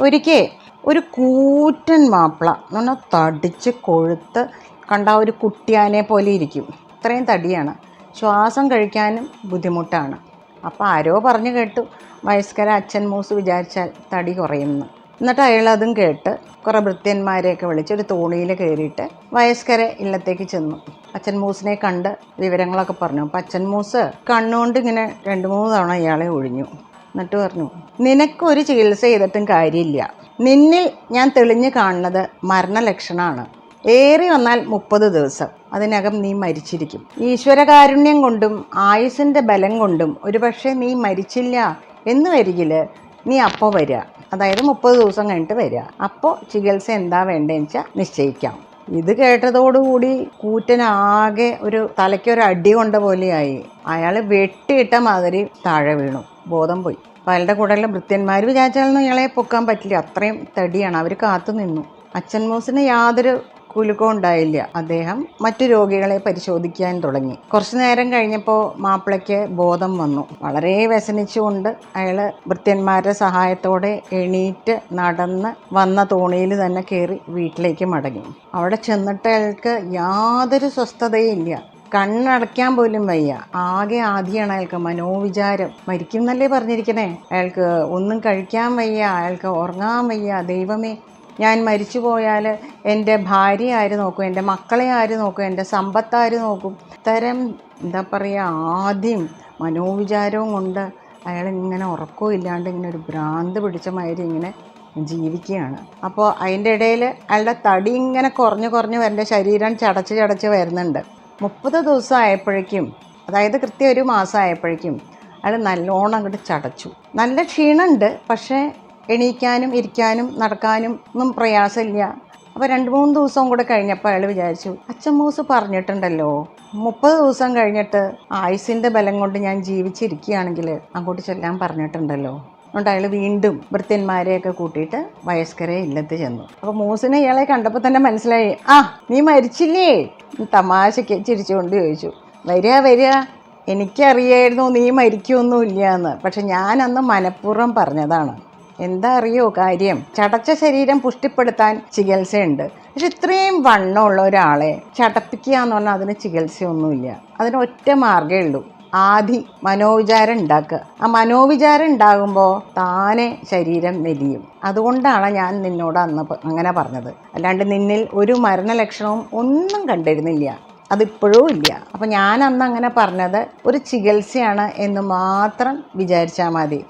ഒരിക്കൽ ഒരു കൂറ്റൻ മാപ്പിള എന്ന് പറഞ്ഞാൽ തടിച്ച് കൊഴുത്ത് കണ്ട ഒരു കുട്ടിയാനെ പോലെ ഇരിക്കും. ഇത്രയും തടിയാണ്. ശ്വാസം കഴിക്കാനും ബുദ്ധിമുട്ടാണ്. അപ്പോൾ ആരോ പറഞ്ഞു കേട്ടു. വയസ്കര അച്ഛൻ മൂസ് വിചാരിച്ചാൽ തടി കുറയുമെന്ന്. എന്നിട്ട് അയാൾ അതും കേട്ട് കുറേ ഭൃത്യന്മാരെയൊക്കെ വിളിച്ച് ഒരു തോണിയിൽ കയറിയിട്ട് വയസ്കര ഇല്ലത്തേക്ക് ചെന്നു. അച്ഛൻ മൂസിനെ കണ്ട് വിവരങ്ങളൊക്കെ പറഞ്ഞു. അപ്പം അച്ഛൻ മൂസ് കണ്ണുകൊണ്ട് ഇങ്ങനെ രണ്ട് മൂന്ന് തവണ ഇയാളെ ഒഴിഞ്ഞു. എന്നിട്ട് പറഞ്ഞു നിനക്കൊരു ചികിത്സ ചെയ്തിട്ടും കാര്യമില്ല. നിന്നിൽ ഞാൻ തെളിഞ്ഞു കാണുന്നത് മരണലക്ഷണമാണ്. ഏറി വന്നാൽ മുപ്പത് ദിവസം. അതിനകം നീ മരിച്ചിരിക്കും. ഈശ്വരകാരുണ്യം കൊണ്ടും ആയുസിന്റെ ബലം കൊണ്ടും ഒരുപക്ഷെ നീ മരിച്ചില്ല എന്ന് വരികിൽ നീ അപ്പോൾ വരിക. അതായത് മുപ്പത് ദിവസം കഴിഞ്ഞിട്ട് വരിക. അപ്പോൾ ചികിത്സ എന്താ വേണ്ടതെന്ന് വെച്ചാൽ നിശ്ചയിക്കാം. ഇത് കേട്ടതോടുകൂടി കൂറ്റനാകെ ഒരു തലയ്ക്കൊരു അടി കൊണ്ട പോലെയായി. അയാൾ വെട്ടിയിട്ട മാതിരി താഴെ വീണു. ബോധം പോയി. അപ്പോൾ അയാളുടെ കൂടെയുള്ള ഭൃത്യന്മാർ വിചാരിച്ചാലൊന്നും ഇയാളെ പൊക്കാൻ പറ്റില്ല. അത്രയും തടിയാണ്. അവർ കാത്തു നിന്നു. അച്ഛൻ മോസിന് യാതൊരു കുലുക്കവും ഉണ്ടായില്ല. അദ്ദേഹം മറ്റു രോഗികളെ പരിശോധിക്കാൻ തുടങ്ങി. കുറച്ചു നേരം കഴിഞ്ഞപ്പോൾ മാപ്പിളയ്ക്ക് ബോധം വന്നു. വളരെ വ്യസനിച്ചുകൊണ്ട് അയാൾ ഭൃത്യന്മാരുടെ സഹായത്തോടെ എണീറ്റ് നടന്ന് വന്ന തോണിയിൽ തന്നെ കയറി വീട്ടിലേക്ക് മടങ്ങി. അവിടെ ചെന്നിട്ട് അയാൾക്ക് യാതൊരു സ്വസ്ഥതയും കണ്ണടയ്ക്കാൻ പോലും വയ്യ. ആകെ ആദ്യമാണ് അയാൾക്ക് മനോവിചാരം. മരിക്കും എന്നല്ലേ പറഞ്ഞിരിക്കണേ അയാൾക്ക് ഒന്നും കഴിക്കാൻ വയ്യ അയാൾക്ക് ഉറങ്ങാൻ വയ്യ. ദൈവമേ ഞാൻ മരിച്ചു പോയാൽ എന്റെ ഭാര്യ ആര് നോക്കും? എന്റെ മക്കളെ ആര് നോക്കും? എന്റെ സമ്പത്ത് നോക്കും? തരം എന്താ പറയുക ആദ്യം മനോവിചാരവും കൊണ്ട് അയാൾ ഇങ്ങനെ ഉറക്കവും ഇല്ലാണ്ട് ഇങ്ങനെ ഒരു ഭ്രാന്ത് പിടിച്ച മാതിരി ഇങ്ങനെ ജീവിക്കുകയാണ്. അപ്പോൾ അതിന്റെ ഇടയിൽ അയാളുടെ തടി ഇങ്ങനെ കുറഞ്ഞു കുറഞ്ഞ് വരേണ്ട ശരീരം ചടച്ച് ചടച്ച് വരുന്നുണ്ട്. മുപ്പത് ദിവസം ആയപ്പോഴേക്കും അതായത് കൃത്യം ഒരു മാസം ആയപ്പോഴേക്കും അയാൾ നല്ലോണം അങ്ങോട്ട് ചടച്ചു. നല്ല ക്ഷീണമുണ്ട് പക്ഷേ എണീക്കാനും ഇരിക്കാനും നടക്കാനും ഒന്നും പ്രയാസമില്ല. അപ്പോൾ രണ്ട് മൂന്ന് ദിവസം കൂടെ കഴിഞ്ഞപ്പോൾ അയാൾ വിചാരിച്ചു മൂസ് പറഞ്ഞിട്ടുണ്ടല്ലോ മുപ്പത് ദിവസം കഴിഞ്ഞിട്ട് ആയുസിന്റെ ബലം കൊണ്ട് ഞാൻ ജീവിച്ചിരിക്കുകയാണെങ്കിൽ അങ്ങോട്ട് ചെല്ലാൻ പറഞ്ഞിട്ടുണ്ടല്ലോ. അതുകൊണ്ട് അയാൾ വീണ്ടും വൃത്യന്മാരെയൊക്കെ കൂട്ടിയിട്ട് വയസ്കരെ ഇല്ലത്ത് ചെന്നു. അപ്പോൾ മൂസിനെ ഇയാളെ കണ്ടപ്പോൾ തന്നെ മനസ്സിലായി ആ നീ മരിച്ചില്ലേ? തമാശയ്ക്ക് ചിരിച്ചുകൊണ്ട് ചോദിച്ചു വരിക വരിക എനിക്കറിയായിരുന്നു നീ മരിക്കുമൊന്നുമില്ല എന്ന് പക്ഷെ ഞാനന്ന് മനഃപൂർവം പറഞ്ഞതാണ്. എന്താ അറിയോ കാര്യം? ചടച്ച ശരീരം പുഷ്ടിപ്പെടുത്താൻ ചികിത്സയുണ്ട്. പക്ഷെ ഇത്രയും വണ്ണമുള്ള ഒരാളെ ചടപ്പിക്കുക എന്ന് പറഞ്ഞാൽ അതിന് ചികിത്സയൊന്നുമില്ല. അതിന് ഒറ്റ മാർഗമേ ഉള്ളൂ. ആദി മനോവിചാരം ഉണ്ടാക്കുക. ആ മനോവിചാരം ഉണ്ടാകുമ്പോൾ താനെ ശരീരം മെലിയും. അതുകൊണ്ടാണ് ഞാൻ നിന്നോട് അന്ന് അങ്ങനെ പറഞ്ഞത്. അല്ലാണ്ട് നിന്നിൽ ഒരു മരണലക്ഷണവും ഒന്നും കണ്ടിരുന്നില്ല. അതിപ്പോഴും ഇല്ല. അപ്പം ഞാൻ അന്ന് അങ്ങനെ പറഞ്ഞത് ഒരു ചികിത്സയാണ് എന്ന് മാത്രം വിചാരിച്ചാൽ മതി.